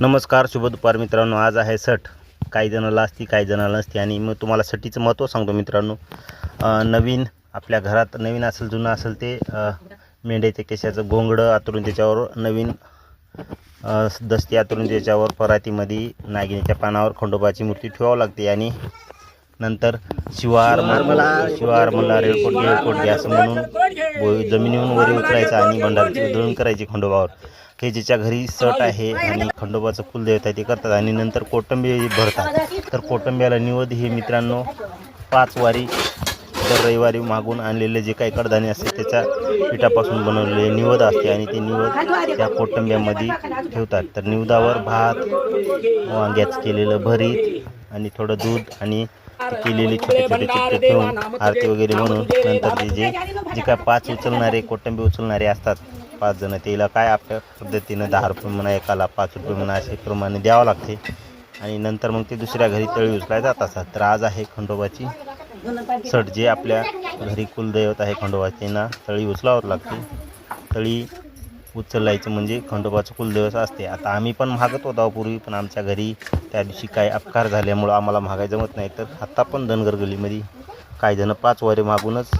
नमस्कार शुभ दुपार मित्रांनो. आज आहे सट काही जणाला असती काही जणाला नसते आणि मग तुम्हाला सटीचं महत्त्व सांगतो मित्रांनो. नवीन आपल्या घरात नवीन असेल जुनं असेल ते मेंढ्याच्या केशाचं गोंगडं आतरून त्याच्यावर नवीन दस्ती आतरून त्याच्यावर परातीमध्ये नागिनीच्या पानावर खंडोबाची मूर्ती ठेवावं लागते. आणि नंतर शिवार मला शिवार मला रेडकोट रेडकोट घ्या असं म्हणून जमिनीहून वरी उतरायचं आणि भंडाराची उधळून करायची खंडोबावर. हे ज्याच्या घरी सट आहे आणि खंडोबाचं कुलदेवता आहे ते करतात. आणि नंतर कोटंबी भरतात. तर कोटंब्याला निवद हे मित्रांनो पाच वारी दर रविवारी मागून आणलेले जे काही कडधान्य असते त्याच्या पिठापासून बनवलेले निवद असते आणि ते निवद त्या कोटंब्यामध्ये ठेवतात. तर निवदावर भात वांग्याचं केलेलं भरीत आणि थोडं दूध आणि केलेले छोटे छोटे चित्र ठेवून आरती वगैरे म्हणून नंतर ते जे जे काय पाच उचलणारे कोटंबी उचलणारे असतात पाच जण त्याला काय आपल्या पद्धतीनं दहा रुपये म्हणा एकाला पाच रुपये म्हणा असे प्रमाणे द्यावं लागते. आणि नंतर मग ते दुसऱ्या घरी तळी उचलाय जात असतात. तर आज आहे खंडोबाची सट जे आपल्या घरी कुलदैवत आहे खंडोबाचे त्यांना तळी उचलावं लागते. तळी उचलायचं म्हणजे खंडोबाचं कुलदैवत असते. आता आम्ही पण मागत होतो पूर्वी पण आमच्या घरी त्या दिवशी काही अपकार झाल्यामुळं आम्हाला मागायला जमत नाही. तर आत्ता पण धनगर गलीमध्ये काही जण पाच वारे मागूनच